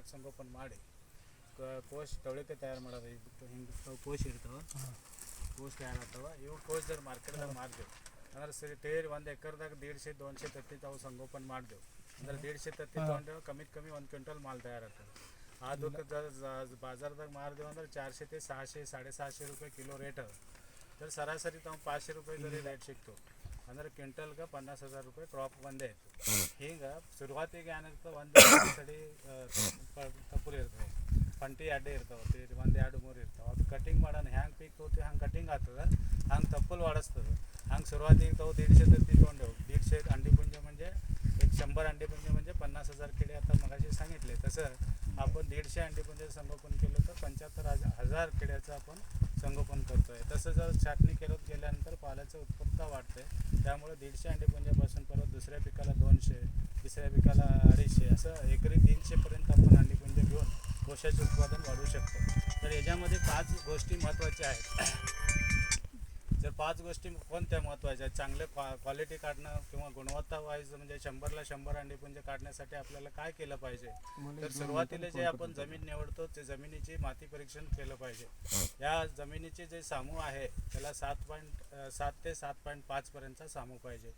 ಕೀಟಕ ಸಂಗೋಪನೆ ಮಾಡಿ ಕೋಶ ತೊಳಿಕೆ ತಯಾರು ಮಾಡೋದು ಹಿಂಗೆ ಕೋಶ ಇರ್ತಾವೆ ಕೋಶ ತಯಾರಾಗ್ತವೆ ಇವು ಕೋಶದಾಗ ಮಾರ್ಕೆಟ್ದಾಗ ಮಾರ್ದೇವು ಅಂದ್ರೆ ಸರಿ ತೇರಿ ಒಂದು ಎಕರ್ದಾಗ ದೀಡ್ಶೆ ದೊನ್ಶೆ ತತ್ತಿ ತಾವು ಸಂಗೋಪನೆ ಮಾಡಿದೆವು ಅಂದ್ರೆ ದೀಡ್ಶೆ ತತ್ತಿ ತೊಗೊಂಡೇವು ಕಮ್ಮಿ ಕಮ್ಮಿ ಒಂದು ಕ್ವಿಂಟಲ್ ಮಾಲ್ ತಯಾರಾಗ್ತದೆ ಅದು ಬಾಜಾರ್ದಾಗ ಮಾರ್ದೇವು ಅಂದ್ರೆ ಚಾರ್ಶೆ ತಿ ಸಾಡೆ ಸಾಶೆ ರೂಪಾಯಿ ಕಿಲೋ ರೇಟ್ ಅದ ಸರಾಸರಿ ತಾವು ಪಾಶೆ ರೂಪಾಯಿ रुपये जरी रेट ಅಂದ್ರೆ ಕ್ವಿಂಟಲ್ಗೆ ಪನ್ನಾಸ್ ಹಜಾರ್ ರೂಪಾಯಿ ಕ್ರಾಪ್ ಒಂದೇ ಇತ್ತು. ಹಿಂಗೆ ಶುರುವಾತಿಗೆ ಏನಿರ್ತಾವ ಒಂದು ಸಡಿ ತಪ್ಪುಲಿ ಇರ್ತವೆ ಪಂಟಿ ಅಡ್ಡೆ ಇರ್ತಾವೆ ಒಂದು ಎರಡು ಮೂರು ಇರ್ತಾವೆ. ಅದು ಕಟಿಂಗ್ ಮಾಡೋಣ ಹ್ಯಾಂಗೆ ಪೀಕ್ ತೋತೀವಿ ಹಂಗೆ ಕಟಿಂಗ್ ಆಗ್ತದೆ ಹಂಗೆ ತಪ್ಪಲು ಹೊಡಿಸ್ತದೆ ಹಂಗೆ ಶುರುವಾತಿಗೆ ತಾವು ದೀಡ್ ಶೇಡ್ ಎತ್ತಿ ತೊಗೊಂಡೆವು ದೀಡ್ ಶೇಡ್ ಅಂಡಿ ಪುಂಜೆ ಮುಂಜೆ शंभर अंडी म्हणजे पन्नास हजार किडे आता मगाशी सांगितले. तसं आपण दीडशे अंडी म्हणजे संगोपन केलं तर पंच्याहत्तर हजार किड्याचं आपण संगोपन करतो आहे तसं जर छाटणी केलं गेल्यानंतर पाल्याचं उत्पत्ता वाढते त्यामुळे दीडशे अंडेपुंजापासून परत दुसऱ्या पिकाला दोनशे तिसऱ्या पिकाला अडीचशे असं एकरी तीनशेपर्यंत आपण अंडीपुंजे घेऊन कोशाचे उत्पादन वाढवू शकतो. तर याच्यामध्ये पाच गोष्टी महत्त्वाच्या आहेत. जर पाच गोष्टी कोणत्या महत्त्वाच्या आहेत? चांगले क्वा क्वालिटी काढणं किंवा गुणवत्ता वाईज म्हणजे शंभरला शंभर अंडीपुंज काढण्यासाठी आपल्याला काय केलं पाहिजे? तर सुरुवातीला जे आपण जमीन निवडतो ते जमिनीची माती परीक्षण केलं पाहिजे. या जमिनीचे जे सामू आहे त्याला सात पॉईंट सात ते सात पॉईंट पाचपर्यंतचा सामू पाहिजे.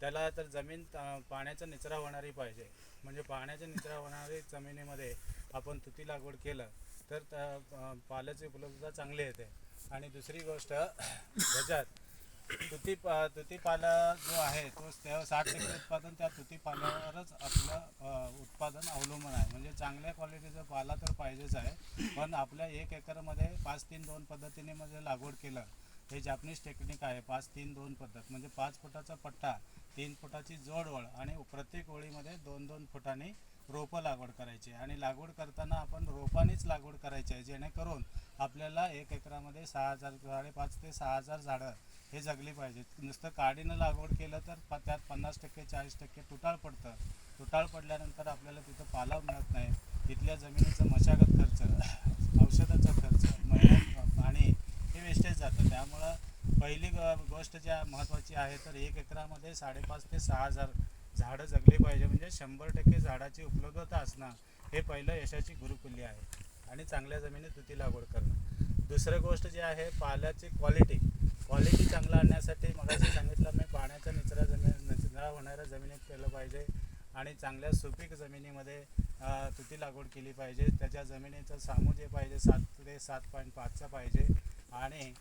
त्याला तर जमीन पाण्याचा निचरा होणारी पाहिजे. म्हणजे पाण्याचा निचरा होणारी जमिनीमध्ये आपण तुती लागवड केलं तर त्या, पाल्याची उपलब्धता चांगली येते आणि दुसरी गोष्ट ह्याच्यात तुती पा तुती पाला जो आहे तो त्या साठ टक्के उत्पादन त्या तुती पाल्यावरच आपलं उत्पादन अवलंबून आहे. म्हणजे चांगल्या क्वालिटीचा पाला तर पाहिजेच आहे. पण आपल्या एक एकरमध्ये पाच तीन दोन पद्धतीने म्हणजे लागवड केलं हे जापनीज टेक्निक आहे. पाच तीन दोन पद्धत. म्हणजे पाच फुटाचा पट्टा तीन फुटाची जोडवळ आणि प्रत्येक ओळीमध्ये दोन दोन फुटांनी रोपं लागवड करायची. आणि लागवड करताना आपण रोपानेच लागवड करायची आहे जेणेकरून आपल्याला एक एकरामध्ये सहा हजार साडेपाच ते सहा हजार झाडं हे जगली पाहिजेत. नुसतं काडीनं लागवड केलं तर प- त्यात पन्नास टक्के चाळीस टक्के तुटाळ पडतं. तुटाळ पडल्यानंतर आपल्याला तिथं पाला मिळत नाही. तिथल्या जमिनीचं मशागत खर्च औषधाचा खर्च महिन्यात पाणी हे वेस्टेज जातं. त्यामुळं पहिली ग- गोष्ट ज्या महत्त्वाची आहे तर एक एकरामध्ये साडेपाच ते सहा हजार झाडं जगली पाहिजे. म्हणजे शंभर टक्के झाडाची उपलब्धता असणं हे पहिलं यशाची गुरुकुल्ली आहे. आणि चांगल्या जमिनीत तुती लागवड करणं. दुसरं गोष्ट जी आहे पाल्याची क्वालिटी क्वालिटी चांगलं आणण्यासाठी मगाशी सांगितलं मी पाण्याचा निचरा जमीन निचरा होणाऱ्या जमिनीत केलं पाहिजे. आणि चांगल्या सुपीक जमिनीमध्ये तुती लागवड केली पाहिजे. त्याच्या जमिनीचं सामू जे पाहिजे सात ते सात पॉईंट पाचचं पाहिजे. आणि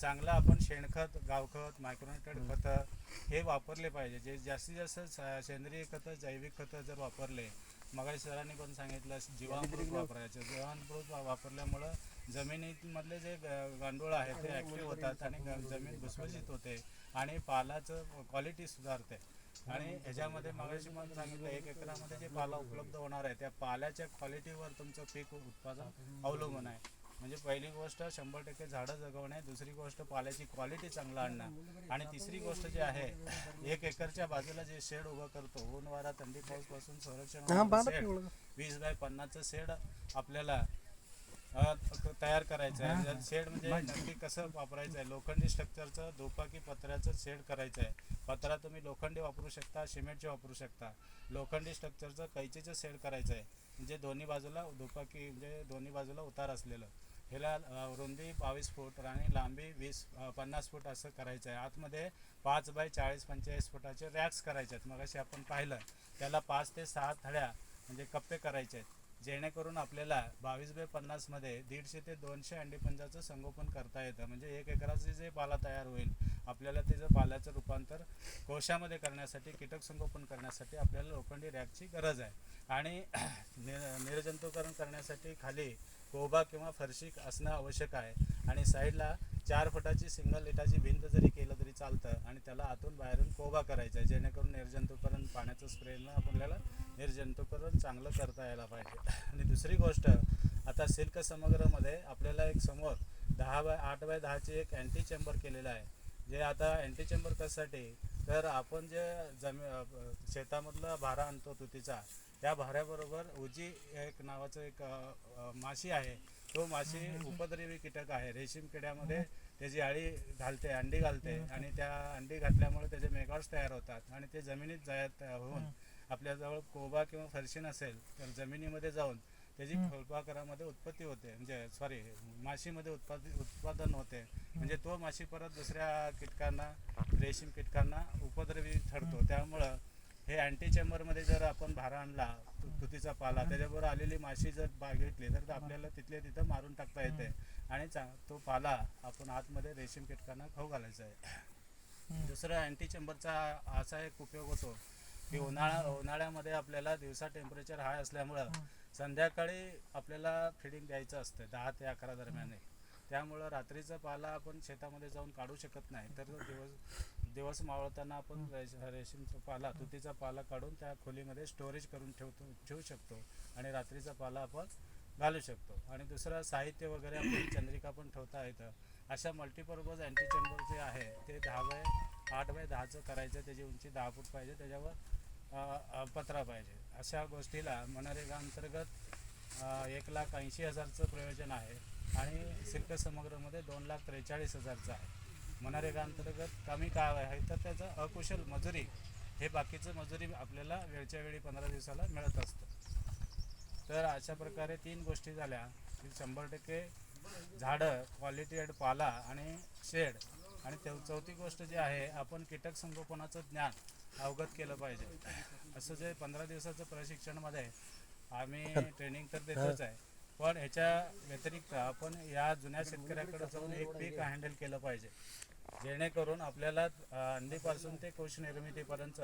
चांगलं आपण शेणखत गावखत मायक्रोनेटेड खतं हे वापरले पाहिजे. जे जास्तीत जास्त सेंद्रिय खतं जैविक खतं जर वापरले मगाशी सरांनी पण सांगितलं जीवामृत वापरायचं. जीवामृत वापरल्यामुळं जमिनीमधले जे गांडूळ आहे ते ॲक्टिव्ह होतात आणि जमीन भुसभुशीत होते आणि पालाचं क्वालिटी सुधारते. आणि ह्याच्यामध्ये मगाशी पण सांगितलं एक एकरामध्ये जे पाला उपलब्ध होणार आहे त्या पाल्याच्या क्वालिटीवर तुमचं पीक उत्पादन अवलंबून आहे. म्हणजे पहिली गोष्ट शंभर टक्के झाडं जगवणे दुसरी गोष्ट पाल्याची क्वालिटी चांगलं आणणं. आणि तिसरी गोष्ट जी आहे एक एकरच्या बाजूला जे शेड उभं करतो ऊन वारा थंडी पाऊसपासून संरक्षण शेड वीस बाय पन्नासचं शेड आपल्याला तयार करायचं आहे. शेड म्हणजे नक्की कसं वापरायचं आहे? लोखंडी स्ट्रक्चरचं दुपाकी पत्र्याचं शेड करायचं आहे. पत्रा तुम्ही लोखंडी वापरू शकता सिमेंटचे वापरू शकता. लोखंडी स्ट्रक्चरचं कैचीचं शेड करायचं आहे. म्हणजे दोन्ही बाजूला दुपाकी म्हणजे दोन्ही बाजूला उतार असलेलं. ह्याला रुंदी बावीस फूट आणि लांबी वीस पन्नास फूट असं करायचं आहे. आतमध्ये पाच बाय चाळीस पंचेचाळीस फुटाचे रॅक्स करायचे आहेत. मगाशी आपण पाहिलं त्याला पाच ते सहा थड्या म्हणजे कप्पे करायचे आहेत. जेणेकरून आपल्याला बावीस बाय पन्नासमध्ये दीडशे ते दोनशे अंडीपंजाचं संगोपन करता येतं. म्हणजे एक एकराचे जे पाला तयार होईल आपल्याला त्याचं पाल्याचं रूपांतर कोशामध्ये करण्यासाठी कीटक संगोपन करण्यासाठी आपल्याला लोखंडी रॅकची गरज आहे. आणि नि- निर्जंतुकरण करण्यासाठी खाली कोबा किंवा फरशी असणं आवश्यक आहे. आणि साईडला चार फुटाची सिंगल इटाची भिंत जरी केलं तरी चालतं आणि त्याला आतून बाहेरून कोबा करायचा आहे जेणेकरून निर्जंतुकरण पाण्याचं स्प्रेनं आपल्याला निर्जंतुकरण चांगलं करता यायला पाहिजे. आणि दुसरी गोष्ट आता सिल्क समग्रमध्ये आपल्याला एक समोर दहा बाय आठ बाय दहाची एक अँटी चेंबर केलेलं आहे. जे आता अँटी चेंबर कशासाठी? तर आपण जे जमी शेतामधला भारा आणतो तुतीचा त्या भाऱ्याबरोबर उजी एक नावाचं एक माशी आहे. तो माशी उपद्रवी कीटक आहे. रेशीम किड्यामध्ये त्याची अळी घालते अंडी घालते आणि त्या अंडी घातल्यामुळे त्याचे मेगाट्स तयार होतात आणि ते जमिनीत जायत होऊन आपल्याजवळ कोबा किंवा फरशी नसेल तर जमिनीमध्ये जाऊन त्याची फुलपाखरामध्ये उत्पत्ती होते. म्हणजे सॉरी माशीमध्ये उत्पादन उत्पादन होते. म्हणजे तो माशी परत दुसऱ्या कीटकांना रेशीम कीटकांना उपद्रवी ठरतो. त्यामुळं हे अँटी चेंबरमध्ये जर आपण भारा आणला तुतीचा पाला त्याच्याबरोबर आलेली माशी जर बघितली तर ते आपल्याला तिथल्या तिथं मारून टाकता येते. आणि तो पाला आपण आतमध्ये रेशीम कीटकांना खाऊ घालायचा आहे. दुसरं अँटी चेंबरचा असा एक उपयोग होतो की उन्हाळा उन्हाळ्यामध्ये आपल्याला दिवसा टेम्परेचर हाय असल्यामुळं संध्याकाळी आपल्याला फिडिंग द्यायचं असतं दहा ते अकरा दरम्यान. त्यामुळं रात्रीचा पाला आपण शेतामध्ये जाऊन काढू शकत नाही. तर दिवस दिवस मावळताना आपण रेश- रेशीमचा पाला तुतीचा पाला काढून त्या खोलीमध्ये स्टोरेज करून ठेवतो ठेवू शकतो आणि रात्रीचा पाला आपण घालू शकतो. आणि दुसरं साहित्य वगैरे आपण चंद्रिका पण ठेवता येतं. अशा मल्टीपर्पज अँटी चेंबर जे आहे ते दहा बाय आठ बाय दहाचं करायचं त्याची उंची दहा फूट पाहिजे त्याच्यावर पत्रा पाहिजे. अशा गोष्टीला मनरेगा अंतर्गत एक लाख ऐंशी हजारचं प्रयोजन आहे आणि सिल्क समग्रमध्ये दोन लाख त्रेचाळीस हजारचं आहे. मनरेगा अंतर्गत कमी काय आहे तर त्याचं अकुशल मजुरी हे बाकीचं मजुरी आपल्याला वेळच्या वेळी पंधरा दिवसाला मिळत असतं. तर अशा प्रकारे तीन गोष्टी झाल्या. की शंभर टक्के झाडं क्वालिटेड पाला आणि शेड. आणि चौथी गोष्ट जी आहे आपण कीटक संगोपनाचं ज्ञान. अवगत केलं पाहिजे. असं जे पंधरा दिवसाचं प्रशिक्षणामध्ये आम्ही ट्रेनिंग तर देतोच आहे. पण ह्याच्या व्यतिरिक्त आपण या जुन्या शेतकऱ्याकडे जाऊन एक पीक हँडल केलं पाहिजे. जेणेकरून आपल्याला अंडीपासून ते कोश निर्मितीपर्यंत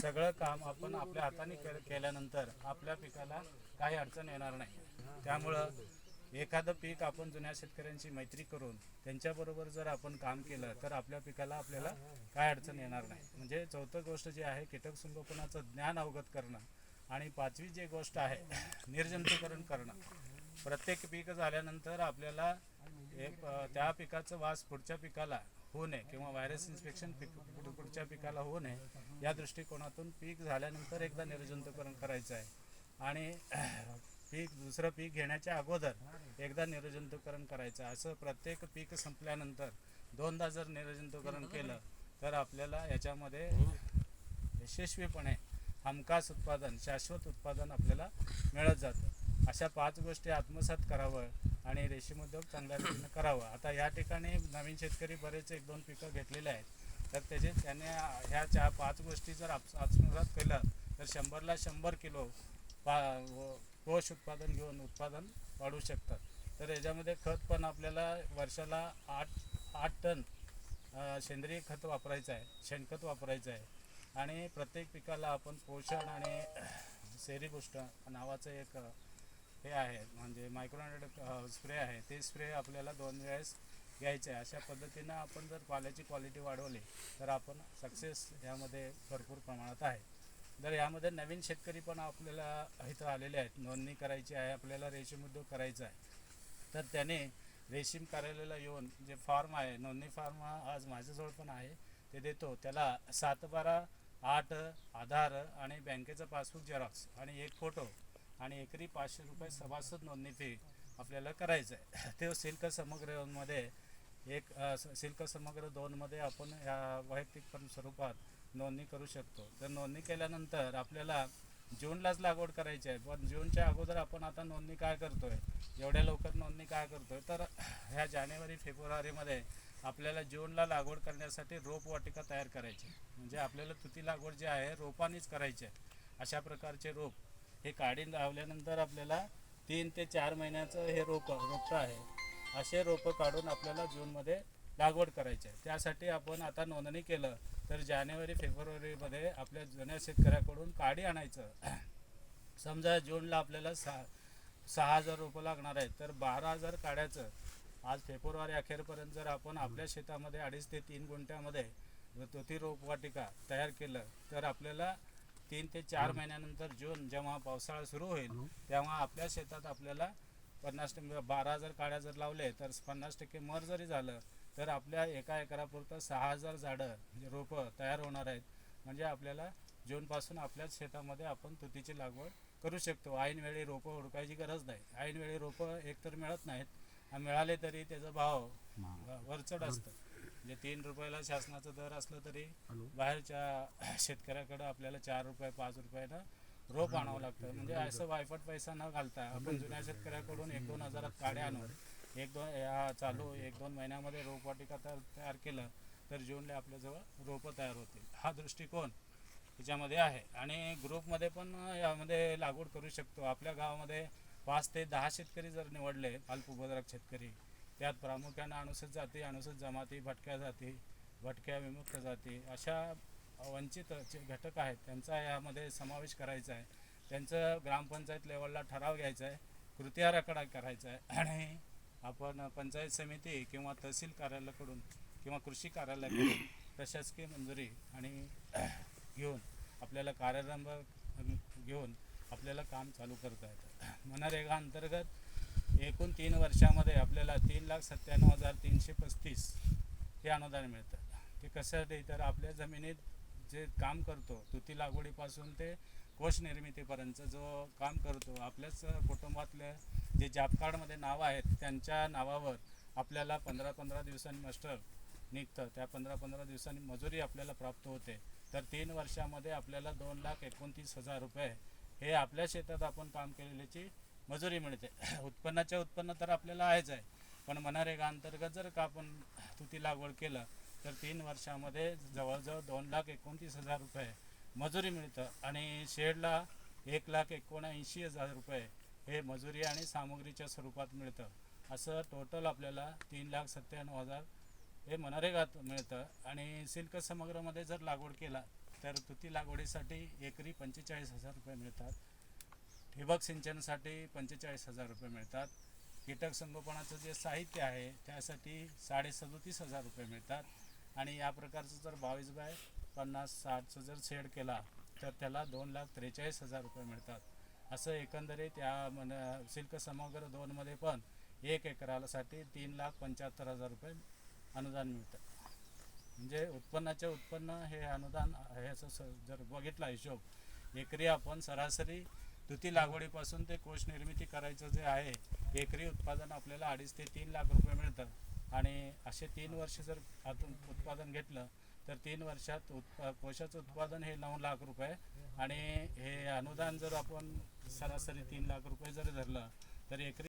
सगळं काम आपण आपल्या हाताने केल्यानंतर आपल्या पिकाला काही अडचण येणार नाही. त्यामुळं एखादं पीक आपण जुन्या शेतकऱ्यांची मैत्री करून त्यांच्याबरोबर जर आपण काम केलं तर आपल्या पिकाला आपल्याला काय अडचण येणार नाही. म्हणजे चौथं गोष्ट जी आहे कीटक संगोपनाचं ज्ञान अवगत करणं आणि पाचवी जी गोष्ट आहे निर्जंतुकरण करणं. प्रत्येक पीक झाल्यानंतर आपल्याला एक त्या पिकाचं वास पुढच्या पिकाला होऊ नये किंवा व्हायरस इन्स्पेक्शन पिक पुढ- पुढच्या पिकाला होऊ नये या दृष्टिकोनातून पीक झाल्यानंतर एकदा निर्जंतुकरण करायचं आहे. आणि पीक दुसरं पीक घेण्याच्या अगोदर एकदा निर्जंतुकरण करायचं. असं प्रत्येक पीक संपल्यानंतर दोनदा जर निर्जंतुकरण केलं तर आपल्याला याच्यामध्ये यशस्वीपणे हमखास उत्पादन शाश्वत उत्पादन आपल्याला मिळत जातं. अशा पाच गोष्टी आत्मसात करावं आणि रेशीम उद्योग चांगल्या रीतीनं करावं. आता या ठिकाणी नवीन शेतकरी बरेच एक दोन पिकं घेतलेले आहेत. तर त्याचे त्याने ह्या चार पाच गोष्टी जर आप- आत्मसात केलं तर शंभरला शंभर किलो पा कोष उत्पादन घेऊन उत्पादन वाढवू शकतात. तर याच्यामध्ये खत पण आपल्याला वर्षाला आठ आठ टन सेंद्रिय खत वापरायचं आहे शेणखत वापरायचं आहे. आणि प्रत्येक पिकाला आपण पोषण आणि सेरीबुष्ट नावाचं एक हे आहे म्हणजे मायक्रोनेट स्प्रे आहे. ते स्प्रे आपल्याला दोन वेळेस घ्यायचे आहे. अशा पद्धतीनं आपण जर पाल्याची क्वालिटी वाढवली तर आपण सक्सेस यामध्ये भरपूर प्रमाणात आहे. तर यामध्ये नवीन शेतकरी पण आपल्याला इथं आलेले आहेत. नोंदणी करायची आहे आपल्याला रेशीम उद्योग करायचा आहे. तर त्याने रेशीम कार्यालयाला येऊन जे फॉर्म आहे नोंदणी फॉर्म हा आज माझ्याजवळ पण आहे ते देतो. त्याला सात बारा आठ आधार आणि बँकेचं पासबुक झेरॉक्स आणि एक फोटो आणि एकरी पाचशे रुपये सभासद नोंदणी फी आपल्याला करायचं आहे. ते सिल्क समग्रमध्ये एक अ, सिल्क समग्र दोनमध्ये आपण या वैयक्तिक स्वरूपात नोंदणी करू शकतो. तर नोंदणी केल्यानंतर आपल्याला जूनलाच लागवड करायची आहे. पण जूनच्या अगोदर आपण आता नोंदणी काय करतोय? एवढ्या लवकर नोंदणी काय करतोय? तर ह्या जानेवारी फेब्रुवारीमध्ये आपल्याला जूनला लागवड करण्यासाठी रोप वाटिका तयार करायची आहे. म्हणजे आपल्याला तुती लागवड जी आहे रोपानेच करायची आहे. अशा प्रकारचे रोप हे काढून लावल्यानंतर आपल्याला तीन ते चार महिन्याचं हे रोप रोपटं आहे. असे रोपं काढून आपल्याला जूनमध्ये लागवड करायची आहे. त्यासाठी आपण आता नोंदणी केलं तर जानेवारी फेब्रुवारीमध्ये आपल्या जुन्या शेतकऱ्याकडून काडी आणायचं. समजा जूनला आपल्याला सहा सहा हजार रुपये लागणार आहेत तर बारा हजार काड्याचं आज फेब्रुवारी अखेरपर्यंत जर आपण आपल्या शेतामध्ये अडीच ते तीन गुंठ्यामध्ये तुती रोपवाटिका तयार केलं तर आपल्याला तीन ते चार महिन्यानंतर जून जेव्हा पावसाळा सुरू होईल तेव्हा आपल्या शेतात आपल्याला पन्नास टक्के बारा हजार काड्या जर लावले तर पन्नास टक्के मर जरी झालं तर आपल्या एका एकरापुरतं सहा हजार झाडं म्हणजे रोपं तयार होणार आहेत. म्हणजे आपल्याला जूनपासून आपल्याच शेतामध्ये आपण तुतीची लागवड करू शकतो. ऐनवेळी रोपं हुडकायची गरज नाही. ऐनवेळी रोपं एकतर मिळत नाहीत. आणि मिळाले तरी त्याचा भाव वरचढ असतं. म्हणजे तीन रुपयाला शासनाचा दर असलं तरी बाहेरच्या शेतकऱ्याकडं आपल्याला चार रुपये पाच रुपयानं रोप आणावं लागतं. म्हणजे असं वायफट पैसा न घालता आपण जुन्या शेतकऱ्याकडून एक दोन हजारात काड्या आणून एक दोन चालू एक दोन महिन्यामध्ये रोपवाटिका तयार तयार केलं तर जूनला आपल्याजवळ रोपं तयार होतील. हा दृष्टिकोन याच्यामध्ये आहे. आणि ग्रुपमध्ये पण यामध्ये लागवड करू शकतो. आपल्या गावामध्ये पाच ते दहा शेतकरी जर निवडले अल्पभद्रक शेतकरी त्यात प्रामुख्यानं अनुसूचित जाती अनुसूचित जमाती भटक्या जाती भटक्या विमुक्त जाती अशा वंचित जे घटक आहेत त्यांचा यामध्ये समावेश करायचा आहे. त्यांचं ग्रामपंचायत लेवलला ठराव घ्यायचा आहे. कृती आराखडा करायचा आहे. आणि आपण पंचायत समिती किंवा तहसील कार्यालयाकडून किंवा कृषी कार्यालयाकडून प्रशासकीय मंजुरी आणि घेऊन आपल्याला कार्यारंभ घेऊन आपल्याला काम चालू करता येतं. मनरेगा अंतर्गत एकूण तीन वर्षामध्ये आपल्याला तीन लाख सत्त्याण्णव हजार तीनशे पस्तीस हे अनुदान मिळतं. ते कशासाठी? तर आपल्या जमिनीत जे काम करतो तुती लागवडीपासून ते कोश निर्मितीपर्यंत जो काम करतो आपल्याच कुटुंबातले जे जॉब कार्डमध्ये नावं आहेत त्यांच्या नावावर आपल्याला पंधरा पंधरा दिवसांनी मास्टर निघतं. त्या पंधरा पंधरा दिवसांनी मजुरी आपल्याला प्राप्त होते. तर तीन वर्षामध्ये आपल्याला दोन लाख एकोणतीस हजार रुपये हे आपल्या शेतात आपण काम केलेल्याची मजुरी मिळते. उत्पन्नाचे उत्पन्न तर आपल्याला आहेच आहे. पण मनरेगा अंतर्गत जर का आपण तुती लागवड केलं तर तीन वर्षामध्ये जवळजवळ दोन लाख एकोणतीस हजार रुपये मजुरी मिळतं. आणि शेडला एक लाख एकोणऐंशी हजार रुपये हे मजुरी आणि सामुग्रीच्या स्वरूपात मिळतं. असं टोटल आपल्याला तीन लाख सत्त्याण्णव हजार हे मनरेगात मिळतं. आणि सिल्क समग्रमध्ये जर लागवड केला तर तुती लागवडीसाठी एकरी पंचेचाळीस हजार रुपये मिळतात. ठिबक सिंचनासाठी पंचेचाळीस हजार रुपये मिळतात. कीटक संगोपनाचं जे साहित्य आहे त्यासाठी साडे सदोतीस हजार रुपये मिळतात. आणि या प्रकारचं जर बावीस बाय पन्नास साठचं जर शेड केला तर त्याला दोन लाख त्रेचाळीस हजार रुपये मिळतात. असं एकंदरीत या मन सिल्क समग्र दोनमध्ये पण एक एकरासाठी तीन लाख पंच्याहत्तर हजार रुपये अनुदान मिळतं. म्हणजे उत्पन्नाचे उत्पन्न हे अनुदान ह्याचं स जर बघितला हिशोब एकरी आपण सरासरी तुती लागवडीपासून ते कोष निर्मिती करायचं जे आहे एकरी उत्पादन आपल्याला अडीच ते तीन लाख रुपये मिळतं. आणि असे तीन वर्ष जर आतून उत्पादन घेतलं तर तीन वर्षात उत्पा कोशाचं उत्पादन हे नऊ लाख रुपये आणि हे अनुदान जर आपण सरासरी तीन लाख रुपये जर धरलं तर एकरी